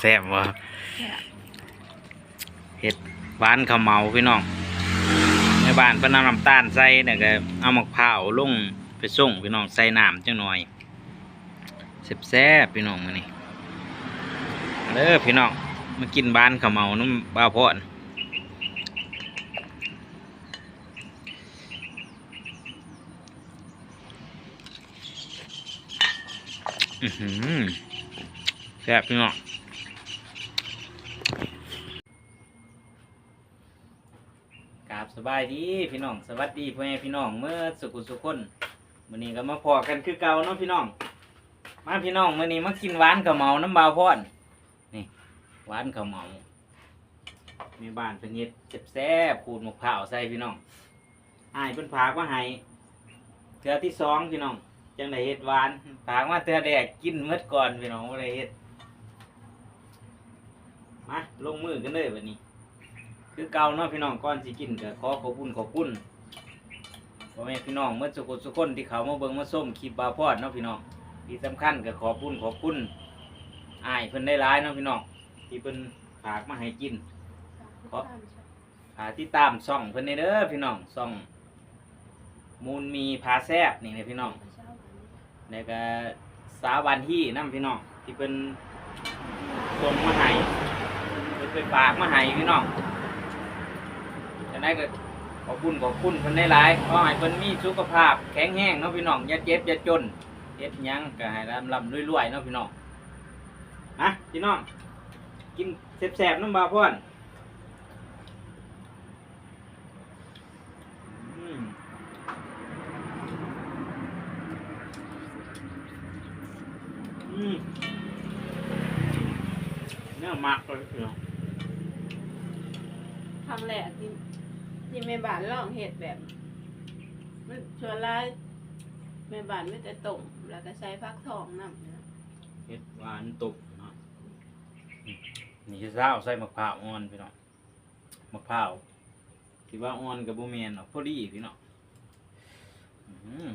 แซ่บวะเห็ดบ้านข้าวเมาพี่น้องในบ้านเพิ่นนำน้ำตาลใส่เนี่ยก็เอามะพร้าวลงไปส่งพี่น้องใส่น้ำจังหน่อยแซ่บๆพี่น้องมื้อนี้มาเด้อพี่น้องมากินบ้านข้าวเมาน้ำบ้าวพอนอือหือแซ่บพี่น้อง กราบ สบายดีพี่น้อง สวัสดีพ่อแม่พี่น้องเมื่อสุขุสุขคนมื้อนี้ก็มาพอกันคือเก่าเนาะพี่น้อง มาพี่น้องมื้อนี้มากินหวานข้าวเมาน้ำบาวพอนนี่หวานข้าวเมามีบ้านเป็นเฮ็ดแซ่บๆขูดมะพร้าวใส่พี่น้องอ้ายเพิ่นพากมาให้เทื่อที่สองพี่น้องจังได้เฮ็ดหวานพากมาเทื่อแรกกินหมดก่อนพี่น้องบ่ได้เฮ็ดมาลงมือกันเลยวันนี้ คือเก่าเนาะพี่น้องก่อนสิกินก็ขอขอบคุณขอบคุณพ่อแม่พี่น้องเมื่อสุขสุขคนที่เขามาเบิ่งมาส้มคลิปบาพอดเนาะพี่น้องที่สำคัญก็ขอบคุณขอบคุณอ้ายเพิ่นได้ร้ายเนาะพี่น้องที่เพิ่นฝากมาให้กิน ขอหาที่ตามช่องเพิ่นในเด้อพี่น้องช่องมูลมีพาแซบนี่นะพี่น้อง แล้วก็สาวันที่นํพี่น้องที่เพิ่นส่งมาให้เพิ่นไปฝากมาให้พี่น้อง จะได้ก็ขอบคุณขอบคุณเพิ่นได้หลายขอให้เพิ่นมีสุขภาพ แข็งแรงเนาะพี่น้องอย่าเจ็บอย่าจนเฮ็ดหยังก็ให้ร่ำร่ำรวยๆเนาะพี่น้องนะพี่น้อง กินแซ่บๆน้ำบาพ่อนเนื้อมากเลยพี่น้องทำแหละที่ ที่แม่บ้านลองเห็ดแบบมันชวนร้ายแม่บ้านไม่แต่ต้มแล้วก็ใช้ฟักทองน้ำนะเฮ็ดหวานตุกเนาะนี่คือเช้าใส่มะพร้าวอ่อนพี่น้องมะพร้าวที่ว่าอ่อนกับบุเมนเนาะพอดีพี่น้องอื้อหือ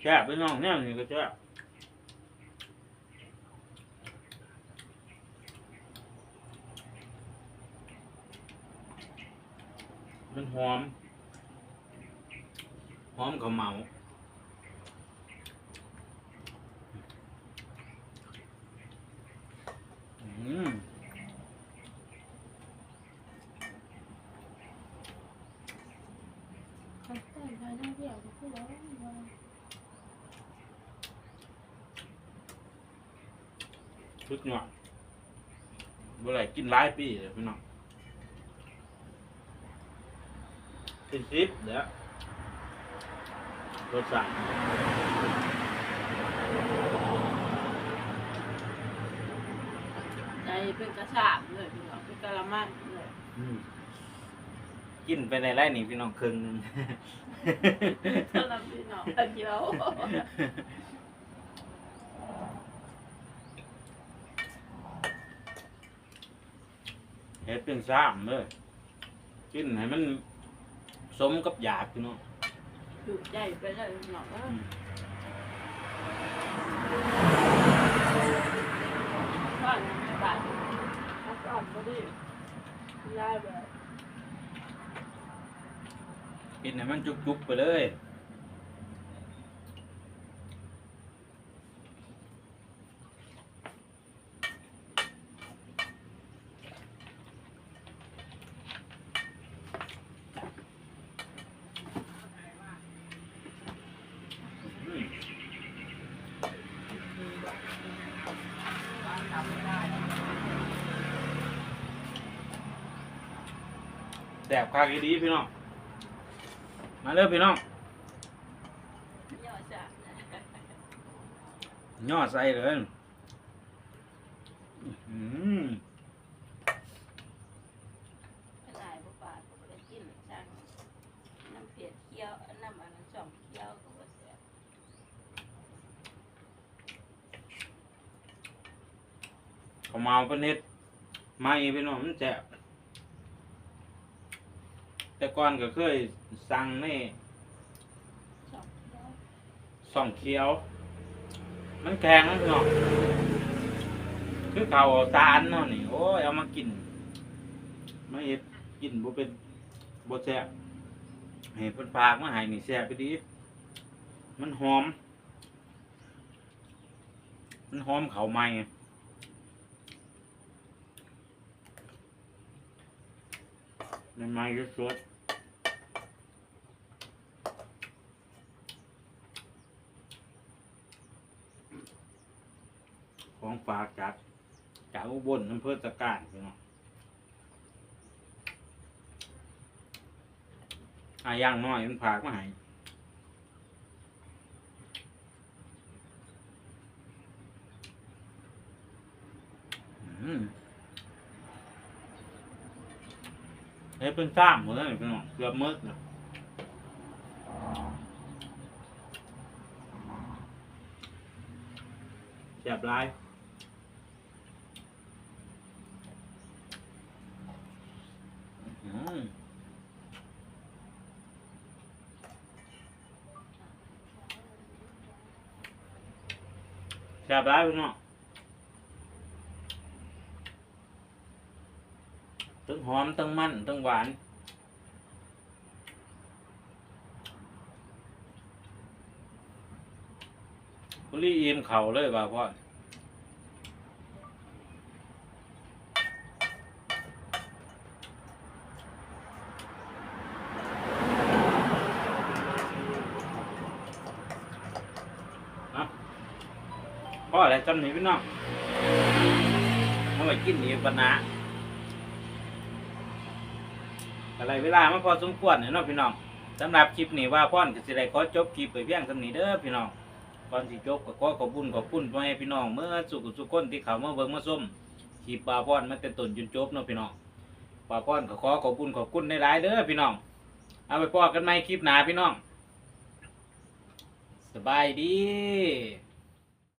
แซ่บพี่น้องแนวนี้ก็แซ่บ หอม หอมข้าวเหมาอืมแต่ใช้น้ำเปรี้ยวก็คือว่าชุดหน่อยบ่ไรกินหลายปีเลยพี่น้อง เป็นสิบเดี๋ยวรสชาติใจเป็นกระชาบเลยพี่น้องเป็นกะละมังเลยอืมกินไปในไรนี่พี่น้องครึ่งหนึงกะละพี่น้องตะเกียวเฮ็ดเป็นซ้ำเลยกินให้มัน สมกับอยากพี่น้องจุใจไปเลยพี่น้องเอ้อืยมบ้านแม่บ้านเอาก่อนพอดีได้แบบ กินให้มันจุกๆไปเลย อืม แดบคากอีดีพี่น้อง มาเร็วพี่น้องย่อจ้ะย่อใส่เลยอืมได้บ่ปาดบ่ได้กินจังน้ำเผ็ดเคี้ยวน้ำอันนั้นจ่อมเคี้ยวก็บ่แซ่บเขาวเมาเป็นเน็ดไม่พี่น้องมันแจบ แต่ก่อนก็เคยสั่งในจ่ส่องเคี้ยว มันแข็งพี่น้องคือเขาตาลเนาะนี่โอ้ยเอามากินมาเฮ็ดกินบ่เป็นบ่แซ่บให้เพิ่นพากมาให้นี่แซ่บไปดี มันหอม มันหอมเขาใหม่ใหม่ๆสดๆ ของฝากจากจากอุบลอำเภอตะการพี่น้องอาย่างน้อยมันผากมาให้เฮ้เป็นซ้ำหมดแล้วนี่พี่น้องเกือบมืดแล้วแสบร้ายอืม แสบร้ายพี่น้องทั้งหอมทั้งมันทั้งหวานคุรีอิ่มเข่าเลยบ่าพ่อ พ่ออะไรจำหนีพี่น้องเอาไปกินอีกปัญหาอะไรเวลามันพอสมควรเนี่ยเนาะพี่น้องสำหรับคลิปนี้ว่าพ่อนก็สิได้ขอจบคลิปไปเพียงเท่านี้เด้อพี่น้องก่อนสิจบก็ขอขอบคุณขอบคุณพ่อให้พี่น้องเมื่อสุขสุขคนที่เขามาเบิ่งมาส้มคลิปปลาพ่อนมันแต่ต้นจนจบเนาะพี่น้องปลาพ่อนก็ขอขอบคุณขอบคุณในหลายเด้อพี่น้อง เอาไปพอกันใหมคลิปหนาพี่น้อง สบายดี